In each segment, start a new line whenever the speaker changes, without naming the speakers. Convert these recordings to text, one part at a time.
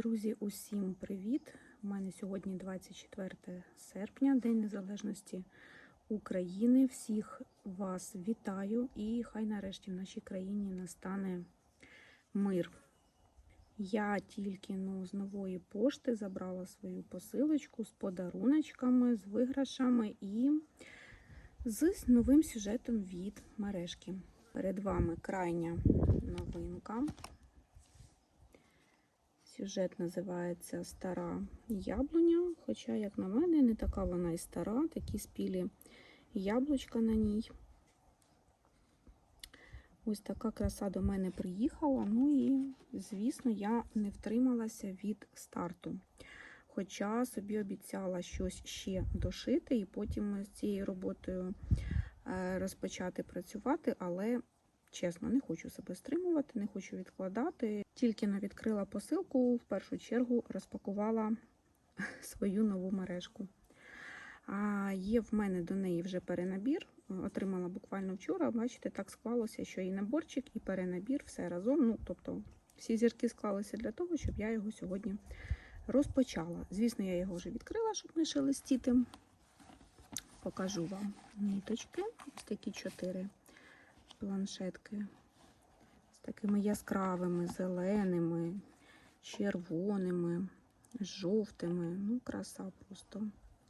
Друзі, усім привіт! У мене сьогодні 24 серпня, День Незалежності України. Всіх вас вітаю і хай нарешті в нашій країні настане мир. Я тільки ну, з нової пошти забрала свою посилочку з подаруночками, з виграшами і з новим сюжетом від мережки. Перед вами крайня новинка. Сюжет називається Стара яблуня. Хоча, як на мене, не така вона і стара, такі спілі яблучка на ній. Ось така краса до мене приїхала. Ну і, звісно, я не втрималася від старту. Хоча собі обіцяла щось ще дошити, і потім з цією роботою е, розпочати працювати, але Чесно, не хочу себе стримувати, не хочу відкладати. Тільки не відкрила посилку, в першу чергу розпакувала свою нову мережку. А Є в мене до неї вже перенабір. Отримала буквально вчора. Бачите, так склалося, що і наборчик, і перенабір, все разом. Ну, тобто, всі зірки склалися для того, щоб я його сьогодні розпочала. Звісно, я його вже відкрила, щоб не шелестіти. Покажу вам ниточки. Ось такі чотири планшетки з такими яскравими, зеленими, червоними, жовтими. Ну, краса просто.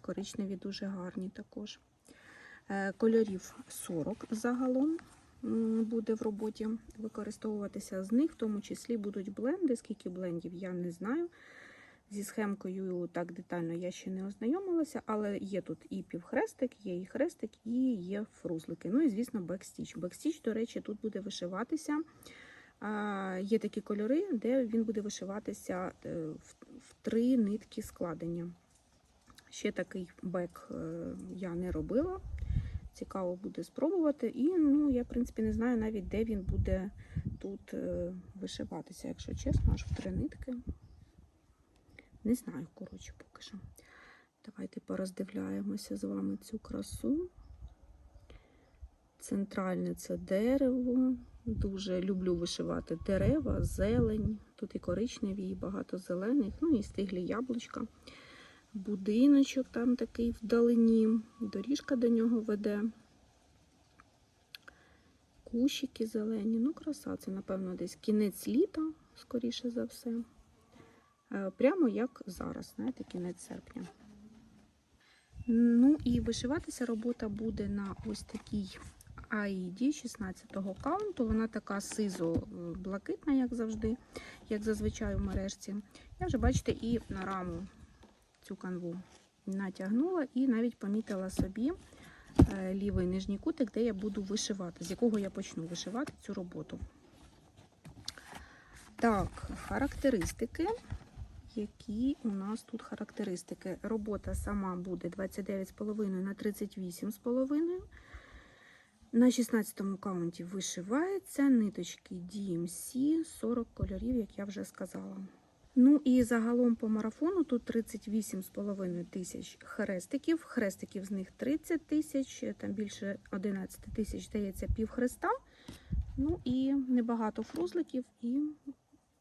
Коричневі дуже гарні також. Е, Кольорів 40 загалом буде в роботі використовуватися. З них, в тому числі, будуть бленди. Скільки блендів, я не знаю. Зі схемкою так детально я ще не ознайомилася, але є тут і півхрестик, є і хрестик, і є фрузлики. Ну і, звісно, бекстіч. Бекстіч, до речі, тут буде вишиватися. Є такі кольори, де він буде вишиватися е, в три нитки складення. Ще такий бек е, я не робила. Цікаво буде спробувати. І ну, я, в принципі, не знаю навіть, де він буде тут е, вишиватися, якщо чесно, аж в три нитки. Не знаю, коротше, поки що. Давайте пороздивляємося з вами цю красу. Центральне це дерево. Дуже люблю вишивати дерева, зелень. Тут і коричневі, і багато зелених, ну і стиглі яблучка. Будиночок там такий вдалині, доріжка до нього веде. Кущики зелені. Ну, краса, це, напевно, десь кінець літа, скоріше за все. Прямо як зараз, знаєте, кінець серпня. Ну і вишиватися робота буде на ось такій аїді 16-го каунту. Вона така сизо-блакитна, як завжди, як зазвичай у мережці. Я вже, бачите, і на раму цю канву натягнула і навіть помітила собі лівий нижній кутик, де я буду вишивати, з якого я почну вишивати цю роботу. Так, характеристики які у нас тут характеристики. Робота сама буде 29,5 на 38,5. На 16 каунті вишивається ниточки DMC 40 кольорів, як я вже сказала. Ну і загалом по марафону тут 38,5 тисяч хрестиків. Хрестиків з них 30 тисяч, там більше 11 тисяч, здається, пів хреста. Ну і небагато фрузликів і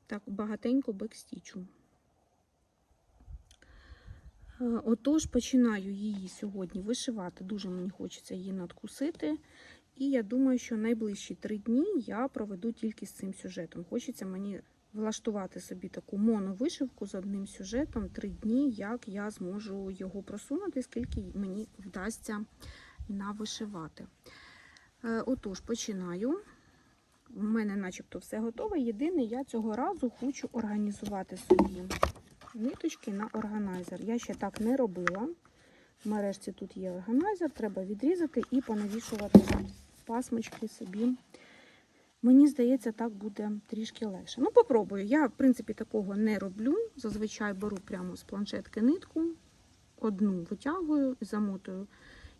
так багатенько бекстічу. Е, отож, починаю її сьогодні вишивати. Дуже мені хочеться її надкусити. І я думаю, що найближчі три дні я проведу тільки з цим сюжетом. Хочеться мені влаштувати собі таку моновишивку з одним сюжетом три дні, як я зможу його просунути, скільки мені вдасться навишивати. Е, отож, починаю. У мене начебто все готове. Єдине, я цього разу хочу організувати собі ниточки на органайзер. Я ще так не робила. В мережці тут є органайзер, треба відрізати і понавішувати пасмочки собі. Мені здається, так буде трішки легше. Ну, попробую. Я, в принципі, такого не роблю. Зазвичай беру прямо з планшетки нитку, одну витягую, замотую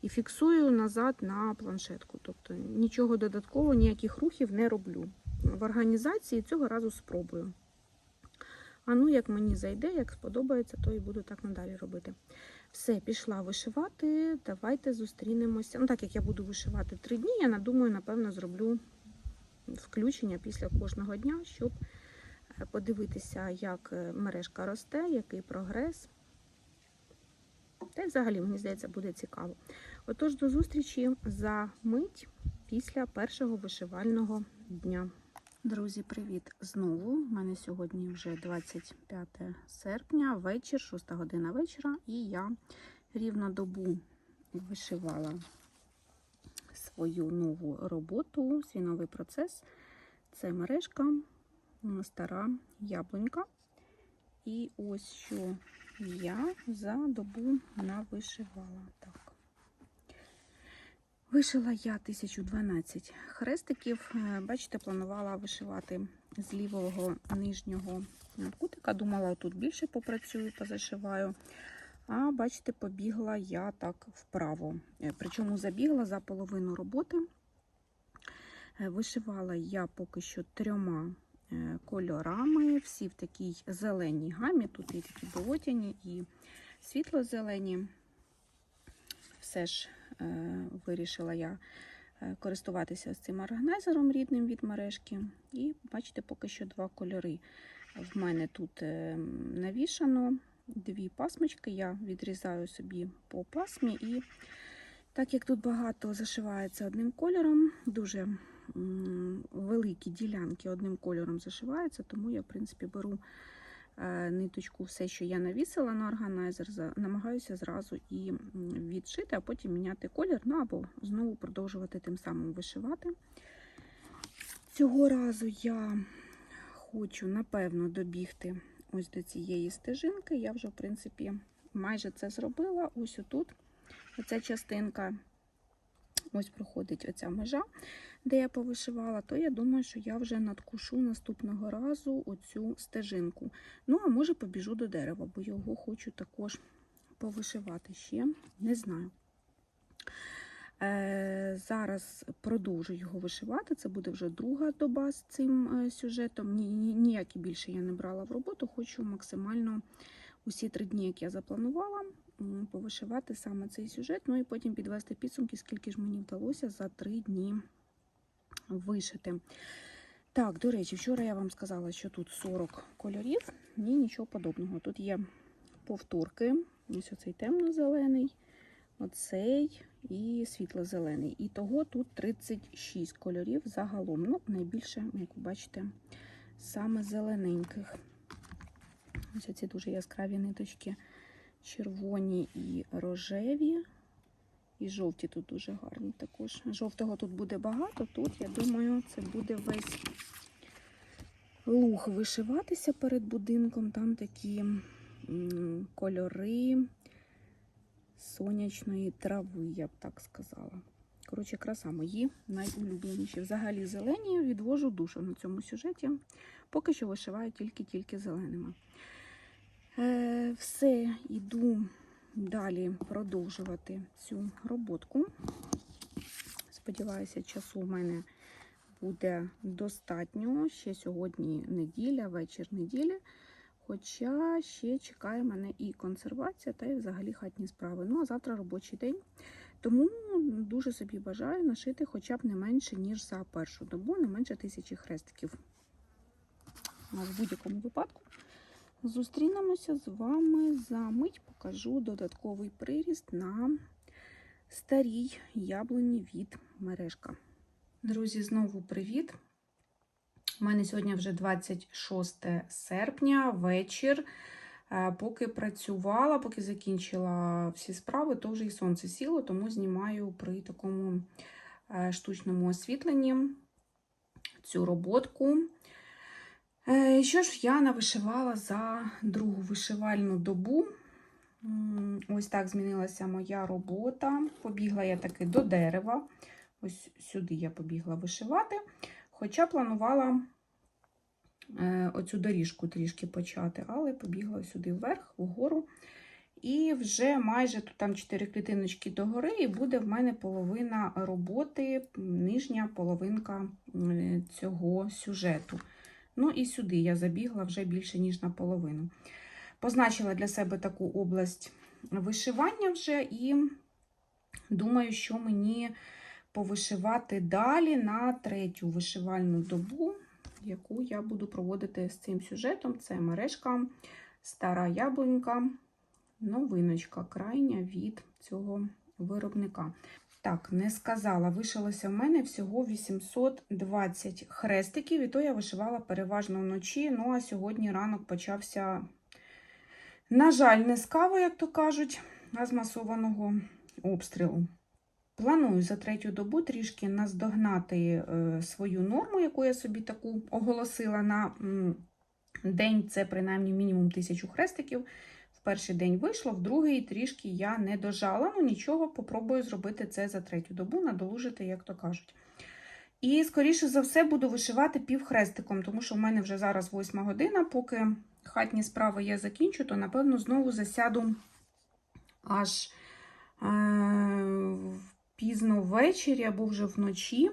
і фіксую назад на планшетку. Тобто нічого додаткового, ніяких рухів не роблю. В організації цього разу спробую. А ну, як мені зайде, як сподобається, то і буду так надалі робити. Все, пішла вишивати. Давайте зустрінемося. Ну, так як я буду вишивати три дні, я надумаю, напевно, зроблю включення після кожного дня, щоб подивитися, як е, мережка росте, який прогрес. Та й взагалі, мені здається, буде цікаво. Отож, до зустрічі за мить після першого вишивального дня. Друзі, привіт знову. У мене сьогодні вже 25 серпня, вечір, 6 година вечора, і я рівно добу вишивала свою нову роботу, свій новий процес. Це мережка, стара яблунька. І ось що я за добу навишивала. Так. Вишила я 1012 хрестиків. Е, Бачите, планувала вишивати з лівого нижнього кутика. Думала, тут більше попрацюю, позашиваю. А бачите, побігла я так вправо. Е, Причому забігла за половину роботи. Е, Вишивала я поки що трьома кольорами, всі в такій зеленій гамі. Тут і такі болотяні, і світло-зелені. Все ж вирішила я е, користуватися цим органайзером рідним від мережки. І бачите, поки що два кольори. В мене тут е, навішано дві пасмочки. Я відрізаю собі по пасмі. І так як тут багато зашивається одним кольором, дуже великі ділянки одним кольором зашиваються, тому я, в принципі, беру е, ниточку, все, що я навісила на органайзер, намагаюся зразу і відшити, а потім міняти колір, ну або знову продовжувати тим самим вишивати. Цього разу я хочу, напевно, добігти ось до цієї стежинки. Я вже, в принципі, майже це зробила. Ось отут, оця частинка, ось проходить оця межа, де я повишивала, то я думаю, що я вже надкушу наступного разу оцю стежинку. Ну, а може побіжу до дерева, бо його хочу також повишивати ще, не знаю. Е, зараз продовжу його вишивати. Це буде вже друга доба з цим е, сюжетом. Ні, ні, ніякі більше я не брала в роботу. Хочу максимально усі три дні, як я запланувала, повишивати саме цей сюжет. Ну і потім підвести підсумки, скільки ж мені вдалося за три дні вишити. Так, до речі, вчора я вам сказала, що тут 40 кольорів. Ні, нічого подобного. Тут є повторки. Ось оцей темно-зелений, оцей і світло-зелений. І того тут 36 кольорів загалом. Ну, найбільше, як ви бачите, саме зелененьких. Ось ці дуже яскраві ниточки, червоні і рожеві. І жовті тут дуже гарні також. Жовтого тут буде багато. Тут, я думаю, це буде весь луг вишиватися перед будинком. Там такі кольори сонячної трави, я б так сказала. Коротше, краса мої найулюбленіші. Взагалі зелені відвожу душу на цьому сюжеті. Поки що вишиваю тільки-тільки зеленими. Все, йду далі продовжувати цю роботку. Сподіваюся, часу в мене буде достатньо. Ще сьогодні неділя, вечір неділі. Хоча ще чекає мене і консервація, та й взагалі хатні справи. Ну, а завтра робочий день. Тому дуже собі бажаю нашити хоча б не менше, ніж за першу добу, не менше тисячі хрестиків. А в будь-якому випадку зустрінемося з вами за мить. Покажу додатковий приріст на старій яблуні від мережка. Друзі, знову привіт! У мене сьогодні вже 26 серпня, вечір. Е, Поки працювала, поки закінчила всі справи, то вже і сонце сіло, тому знімаю при такому е, штучному освітленні цю роботку. Е, Що ж я навишивала за другу вишивальну добу? Ось так змінилася моя робота. Побігла я таки до дерева. Ось сюди я побігла вишивати. Хоча планувала е, оцю доріжку трішки почати, але побігла сюди вверх, вгору. І вже майже тут там 4 клітиночки догори, і буде в мене половина роботи, нижня половинка цього сюжету. Ну і сюди я забігла вже більше, ніж наполовину. Позначила для себе таку область вишивання вже, і думаю, що мені повишивати далі на третю вишивальну добу. яку я буду проводити з цим сюжетом. Це мережка, стара яблунька, новиночка, крайня від цього виробника. Так, не сказала, вишилося в мене всього 820 хрестиків, і то я вишивала переважно вночі. Ну, а сьогодні ранок почався, на жаль, не з кави, як то кажуть, а з масованого обстрілу. Планую за третю добу трішки наздогнати е, свою норму, яку я собі таку оголосила на день. Це принаймні мінімум тисячу хрестиків. Перший день вийшло, в другий трішки я не дожала. Ну нічого, попробую зробити це за третю добу, надолужити, як то кажуть. І, скоріше за все, буду вишивати півхрестиком, тому що в мене вже зараз восьма година. Поки хатні справи я закінчу, то напевно знову засяду аж е- пізно ввечері або вже вночі.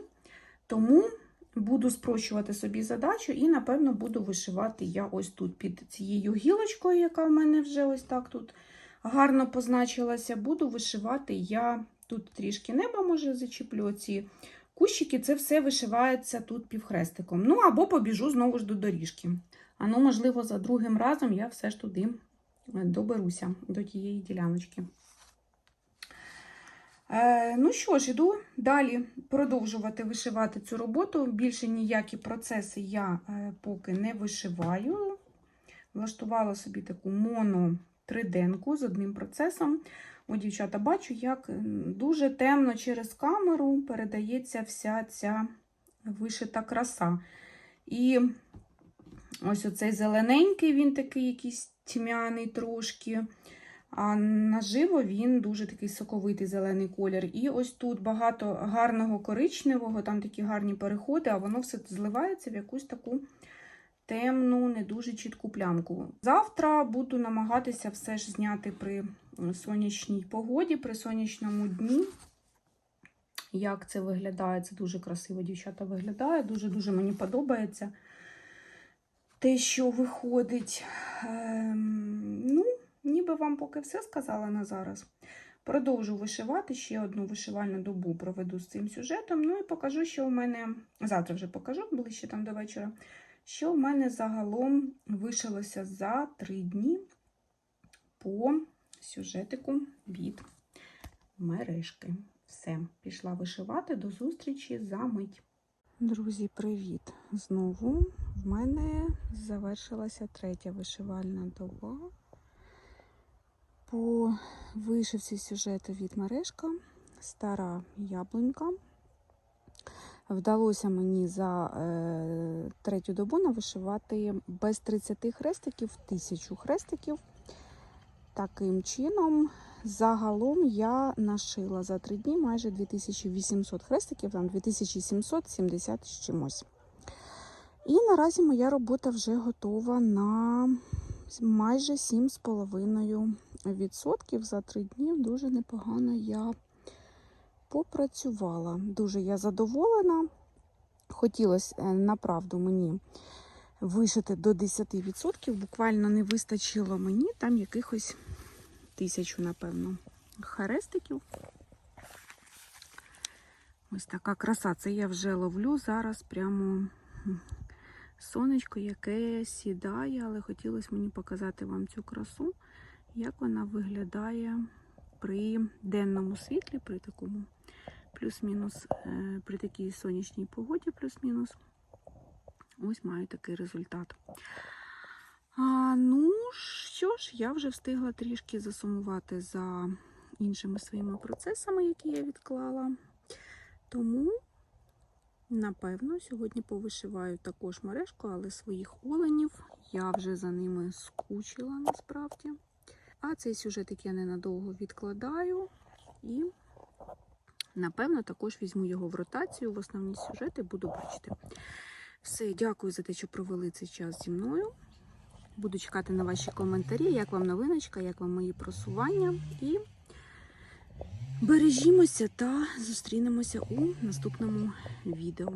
Тому буду спрощувати собі задачу і, напевно, буду вишивати я ось тут під цією гілочкою, яка в мене вже ось так тут гарно позначилася. Буду вишивати я тут трішки неба, може, зачіплю ці кущики. Це все вишивається тут півхрестиком. Ну, або побіжу знову ж до доріжки. А ну, можливо, за другим разом я все ж туди доберуся до тієї діляночки. Е, ну що ж, іду далі продовжувати вишивати цю роботу. Більше ніякі процеси я е, поки не вишиваю. Влаштувала собі таку моно триденку з одним процесом. О, дівчата, бачу, як дуже темно через камеру передається вся ця вишита краса. І ось оцей зелененький, він такий якийсь тьмяний трошки. А наживо він дуже такий соковитий зелений колір. І ось тут багато гарного коричневого, там такі гарні переходи, а воно все зливається в якусь таку темну, не дуже чітку плямку. Завтра буду намагатися все ж зняти при сонячній погоді, при сонячному дні. Як це виглядає? Це дуже красиво, дівчата, виглядає. Дуже-дуже мені подобається те, що виходить. Ем, Ніби вам поки все сказала на зараз. Продовжу вишивати, ще одну вишивальну добу проведу з цим сюжетом. Ну і покажу, що у мене, завтра вже покажу, ближче там до вечора, що в мене загалом вишилося за три дні по сюжетику від мережки. Все, пішла вишивати. До зустрічі за мить. Друзі, привіт! Знову в мене завершилася третя вишивальна доба по вишивці сюжету від мережка стара яблунька. Вдалося мені за е, третю добу навишивати без 30 хрестиків, тисячу хрестиків. Таким чином, загалом я нашила за три дні майже 2800 хрестиків, там 2770 з чимось. І наразі моя робота вже готова на майже 7,5% за три дні. Дуже непогано я попрацювала. Дуже я задоволена. Хотілося е, направду мені вишити до 10%. Буквально не вистачило мені там якихось тисячу, напевно, хрестиків. Ось така краса. Це я вже ловлю зараз прямо сонечко, яке сідає, але хотілося мені показати вам цю красу, як вона виглядає при денному світлі, при такому плюс-мінус, е, при такій сонячній погоді, плюс-мінус. Ось маю такий результат. А, Ну, що ж, я вже встигла трішки засумувати за іншими своїми процесами, які я відклала. Тому Напевно, сьогодні повишиваю також мережку, але своїх оленів я вже за ними скучила насправді. А цей сюжетик я ненадовго відкладаю і, напевно, також візьму його в ротацію. В основні сюжети буду бачити. Все, дякую за те, що провели цей час зі мною. Буду чекати на ваші коментарі, як вам новиночка, як вам мої просування. І Бережімося та зустрінемося у наступному відео.